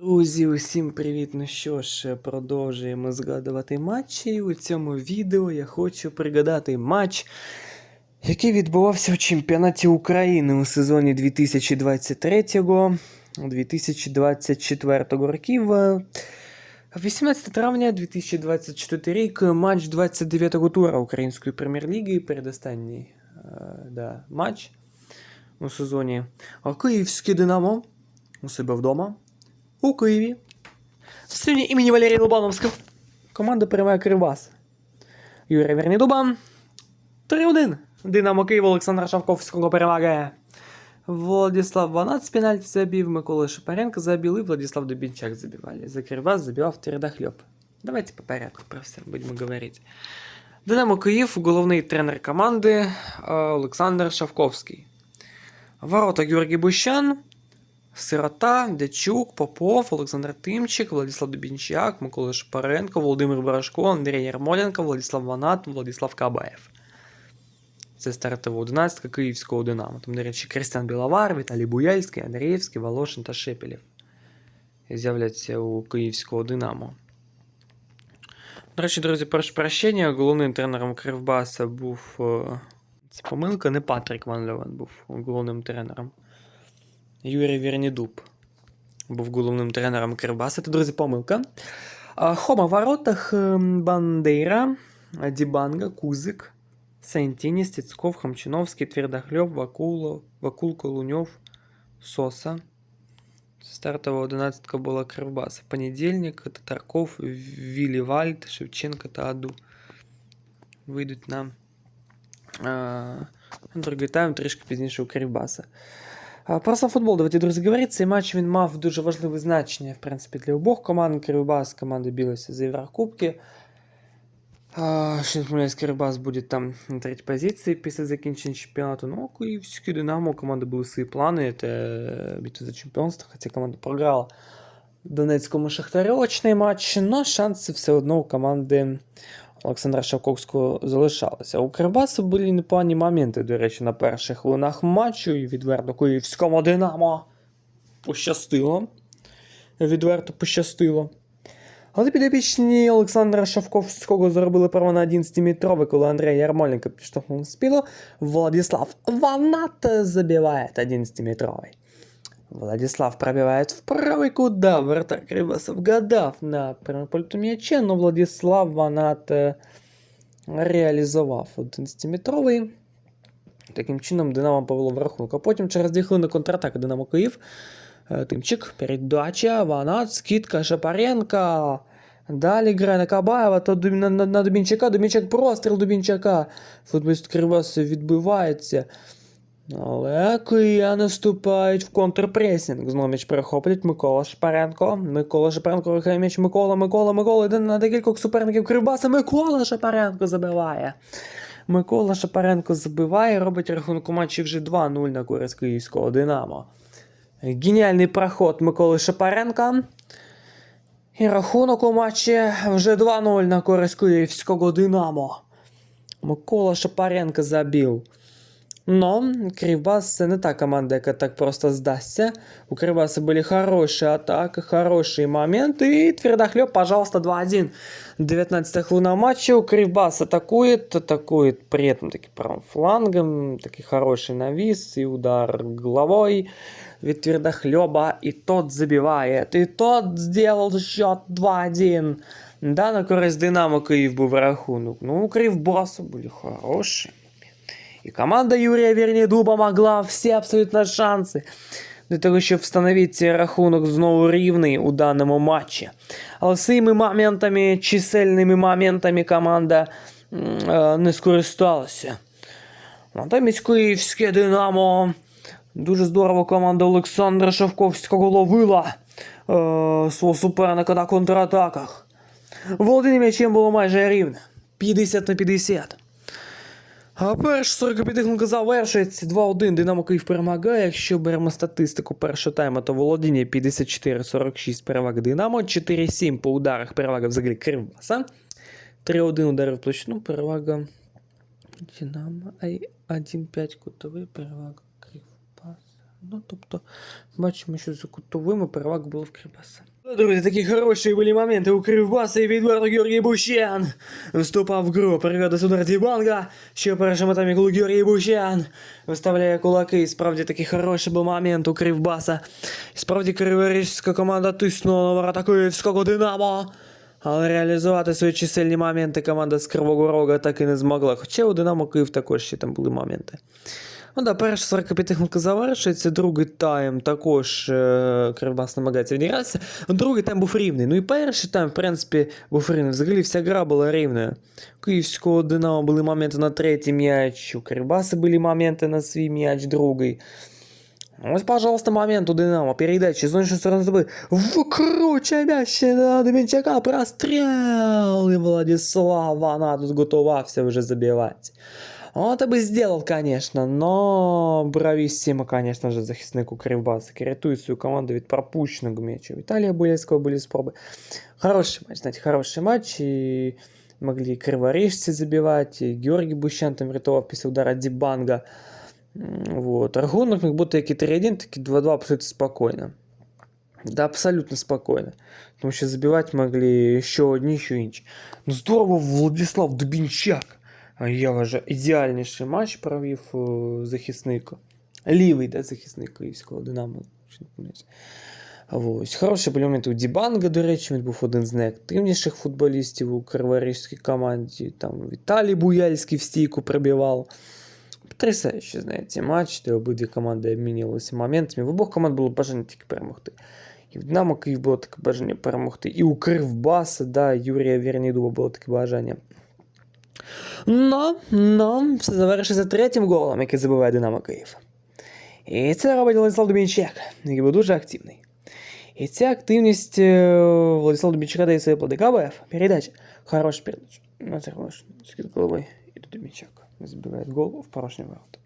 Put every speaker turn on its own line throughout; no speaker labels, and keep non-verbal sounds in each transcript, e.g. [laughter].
Друзі, усім привіт! Ну що ж, продовжуємо згадувати матчі. І у цьому відео я хочу пригадати матч, який відбувався у чемпіонаті України у сезоні 2023-2024 років. Е, 18 травня 2024 рік, матч 29-го тура Української прем'єр-ліги, передостанній е, да, матч у сезоні. Київське Динамо у себе вдома у Києві. В стадіоні імені Валерія Лобановського. Команда приймає Кривбас. Юрій Вернідуба. 3-1. Динамо Київ Олександра Шавковського перемагає. Владислав з пенальті забив, Микола Шапаренко забил и Владислав Дубинчак забивали. За Кривбас забивав Твердохлеб. Давайте по порядку про все будемо говорити. Динамо Київ, головний тренер команди е, Олександр Шавковський. Ворота Георгій Бущан, Сирота, Дячук, Попов, Олександр Тимчик, Владислав Дубінчак, Микола Шапаренко, Володимир Барашко, Андрій Ярмоленко, Владислав Ванат, Владислав Кабаєв. Це стартова одинадцятка київського Динамо. Там, до речі, Кристиан Біловар, Віталій Буяльський, Андрієвський, Волошин та Шепелєв з'являться у київського Динамо. До речі, друзі, прошу прощення. Головним тренером Кривбаса був. Це помилка, не Патрік Ван Льовен був головним тренером. Юрій Вірнідуб був головним тренером Кривбаса. Це, друзі, помилка. А, Хома в воротах ем, Бандейра, Дібанга, Кузик, Сентіні, Стецков, Хамчиновський, Твердохльов, Вакуло, Вакулко, Луньов, Соса. Стартова одинадцятка була Кривбаса. Понедільник, Татарков, Вілівальд, Шевченко та Аду. Вийдуть на е, другий тайм трішки пізніше у Кривбаса. А, Про сам футбол, давайте, друзі, говорити. Цей матч він мав дуже важливе значення, в принципі, для обох команд. Кривбас команда билася за Єврокубки. Що Кривбас буде там на третій позиції після закінчення чемпіонату. Ну, Київський Динамо, у команди були свої плани. Це битва за чемпіонство, хоча команда програла Донецькому Шахтарю очний матч, але шанси все одно у команди Олександра Шавковського залишалися. У Кривбасу були непогані моменти, до речі, на перших хвилинах матчу, і відверто київському Динамо пощастило. Відверто пощастило. Але підопічні Олександра Шавковського заробили право на 11-метровий, коли Андрій Ярмоленко підштовхнув спіло. Владислав Ванат забивает 11-метровый. Владислав пробивает в правый куда вратарь Кривбаса вгадав на прямому польту м'яча, но Владислав Ванат е, реалізував 11-метровий. Таким чином Динамо повело в рахунок. А потім через 2 хвилини контратака Динамо Київ. Е, Тимчик, передача, Ванат, скидка Шапаренка. Далі грає на Кабаєва, то на, на, на Дубінчака, Дубінчак простріл Дубінчака. Футболіст Кривбасу відбивається. Але кияни вступають в контрпресінг. Знову м'яч перехоплять Микола Шапаренко. Микола Шапаренко рухає м'яч Микола, Микола, Микола йде на декількох суперників Кривбаса. Микола Шапаренко забиває. Микола Шапаренко забиває, робить рахунок матчі вже 2-0 на користь київського Динамо. Геніальний проход Миколи Шапаренка. І рахунок у матчі вже 2-0 на користь київського Динамо. Микола Шапаренко забив. Но Кривбас це не та команда, яка так просто здасться. У Кривбаса были хорошие атаки, хорошие моменты. И Твердохлеб, пожалуйста, 2-1. 19 хвилина матча. У Кривбас атакует, атакует при этом таки правым флангом. Такий хороший навіс и удар головой від Твердохлеба. И тот забивает. И тот сделал счет 2-1. Да, на користь Динамо Київ був рахунок. Ну, у Кривбаса були хороші. І команда Юрія Вірнідуба могла всі абсолютно шанси для того, щоб встановити рахунок знову рівний у даному матчі. Але цими моментами, чисельними моментами команда е, не скористалася. Натомість київське Динамо. Дуже здорово команда Олександра Шавковського ловила е, свого суперника на контратаках. Володіння м'ячем було майже рівне. 50 на 50. А перш 45 хвилинка завершується 2-1. Динамо Київ перемагає. Якщо беремо статистику першого тайму, то володіння 54-46 перевага Динамо, 4-7 по ударах перевага взагалі Кривбаса. 3-1 удари в площину, перевага Динамо, а й 1-5 кутовий перевага Кривбаса. Ну, тобто, бачимо, що за кутовими переваг було в Кривбаса. Ну, Друзі, такі хороші були моменти у Кривбаса і відверто Георгій Бущан. Вступав в гру, переведе удар Дібанга, що першим етапі гол Георгій Бущан. Виставляє кулаки, і справді такий хороший був момент у Кривбаса. Справді криворіжська команда тиснула на ворота Київського Динамо. Але реалізувати свої чисельні моменти команда з Кривого Рога так і не змогла. Хоча у Динамо Київ також ще там були моменти. Ну да, перша 45 хвилинка завершується, другий тайм також е, Кривбас намагається відігратися. Другий тайм був рівний. Ну і перший тайм, в принципі, був рівний. Взагалі вся гра була рівною. У Київського Динамо були моменти на третій м'яч, у Кривбаса були моменти на свій м'яч, другий. Ось, пожалуйста, момент у Динамо. Передачи, з іншої сторони зробили. Вкручує м'яч на Демінчака, простріл. І Владислав, вона тут готувався вже забивати. Он это бы сделал, конечно, но бравіссимо, конечно же, захисник у Кривбаса. Рятує свою команду від пропущеного м'яча. Віталія Болецького були спроби. Хороший матч, знаете, хороший матч. И могли и криворіжці забивати, і Георгій Бущан там рятував після удара Дібанга. М, Вот. Рахунок міг бути як і 3-1, так і 2-2 абсолютно спокійно. Да, абсолютно спокійно. Тому що забивати могли що одні, що інші. Ну здорово, Владислав Дубінчак. Я вважаю, ідеальніший матч провів е, захисник. Лівий, да, захисник київського Динамо. Ось. Хороший були у Дібанга, до речі, він був один з найактивніших футболістів у криворізькій команді. Там Віталій Буяльський в стійку пробивав. Потрясаючий, знаєте, матч, де обидві команди обмінювалися моментами. В обох команд було бажання тільки перемогти. І в Динамо Київ було таке бажання перемогти. І у Кривбаса, да, Юрія Вірнідуба було таке бажання. Но, но все завершиться третім голом, який забиває Динамо Київ. І це робить Владислав Дубінчак, який був дуже активний. І ця активність е, Владислава Дубінчака дає своє плоди. КБФ, передача. Хороша передача. Ну, це хороша. Скид голови. І до Дубінчак. Забиває гол в порожні ворота.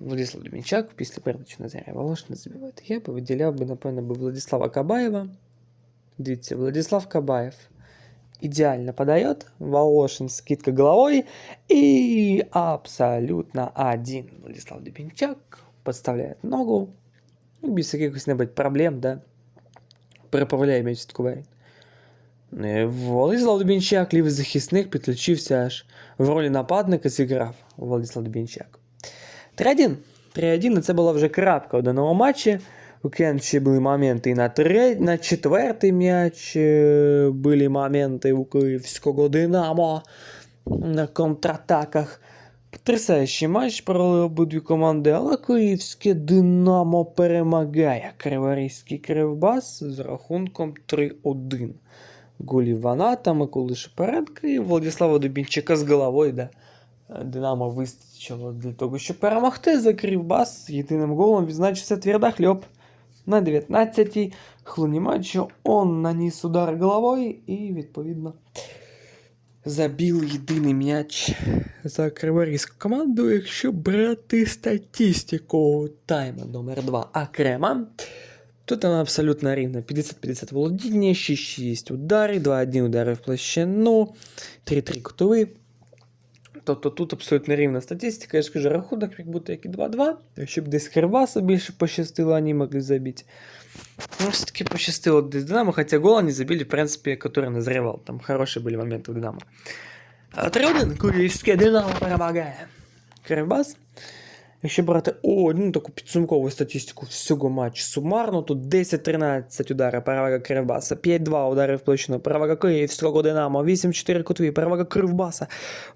Владислав Дубінчак після передачі Назаря Волошина забиває. Я би виділяв би, напевно, би Владислава Кабаєва. Дивіться, Владислав Кабаєв идеально подает, Волошин скидка головой и абсолютно один Владислав Дубинчак подставляет ногу, ну, без каких-нибудь проблем, да, переправляє м'яч з кувері. Ну, і Владислав Дубінчак, лівий захисник, підключився аж в ролі нападника зіграв Владислав Дубінчак. 3-1. 3-1, і це була вже крапка у даному матчі. У ще були моменти і на, тре... на четвертий м'яч, е, були моменти у Київського Динамо на контратаках. Потрясаючий матч провели обидві команди, але Київське Динамо перемагає Криворізький Кривбас з рахунком 3-1. Голі Ваната, Миколи Шепаренка і Владислава Дубінчака з головою, де Динамо вистачило для того, щоб перемогти за Кривбас. Єдиним голом відзначився Твердохльоб. На 19-й хвилині матчу он наніс удар головою і, відповідно, забив єдиний м'яч за криворізьку команду, якщо брати статистику тайма номер 2 окремо. Тут вона абсолютно рівна. 50-50 володіння, 6-6 ударів, 2-1 удари в площину, 3-3 кутові. Тобто тут абсолютно рівна статистика. Я ж кажу, рахунок міг бути як і 2-2. Якщо б десь Кривбасу більше пощастило, вони могли забити. Ну, все-таки пощастило десь Динамо, хотя гол они забили, в принципе, который назревал. Там хорошие были моменты у Динамо. А 3-1, Київське Динамо перемагає. Кривбас. Якщо брати о, ну, таку підсумкову статистику всього матчу сумарно, тут 10-13 удари, перевага Кривбаса, 5-2 удари в площину, перевага Київського Динамо, 8-4 кутові, перевага Кривбаса,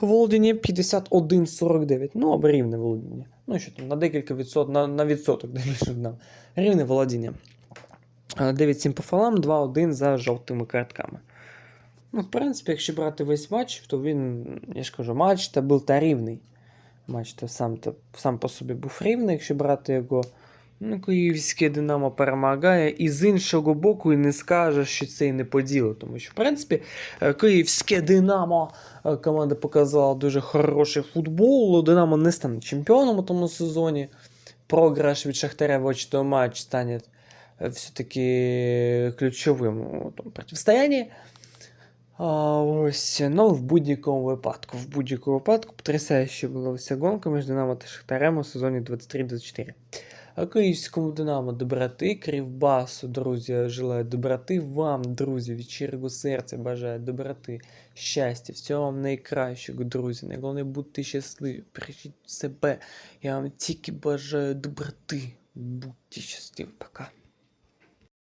володіння 51-49, ну або рівне володіння. Ну що там, на декілька відсот, на, на відсоток, [laughs] більше нам. Рівне володіння. 9-7 по фалам, 2-1 за жовтими картками. Ну, в принципі, якщо брати весь матч, то він, я ж кажу, матч та був та рівний. Матч то сам, сам по собі був рівний, якщо брати його. Ну, Київське Динамо перемагає, і з іншого боку, і не скажеш, що це і не по ділу. Тому що, в принципі, е, Київське Динамо е, команда показала дуже хороший футбол. Динамо не стане чемпіоном у тому сезоні. Програш від Шахтаря в очто матч стане е, все-таки ключовим у тому протистоянні. А, ось, ну, в будь-якому випадку. В будь-якому випадку потрясающе була вся гонка між Динамо та Шахтарем у сезоні 23-24. А Київському Динамо доброти, Кривбасу, друзі, желаю доброти вам, друзі, від щирого серця бажаю доброти, щастя, всього вам найкращого, друзі. Найголовніше бути щасливі, бережіть себе. Я вам тільки бажаю доброти. Будьте щасливі, пока.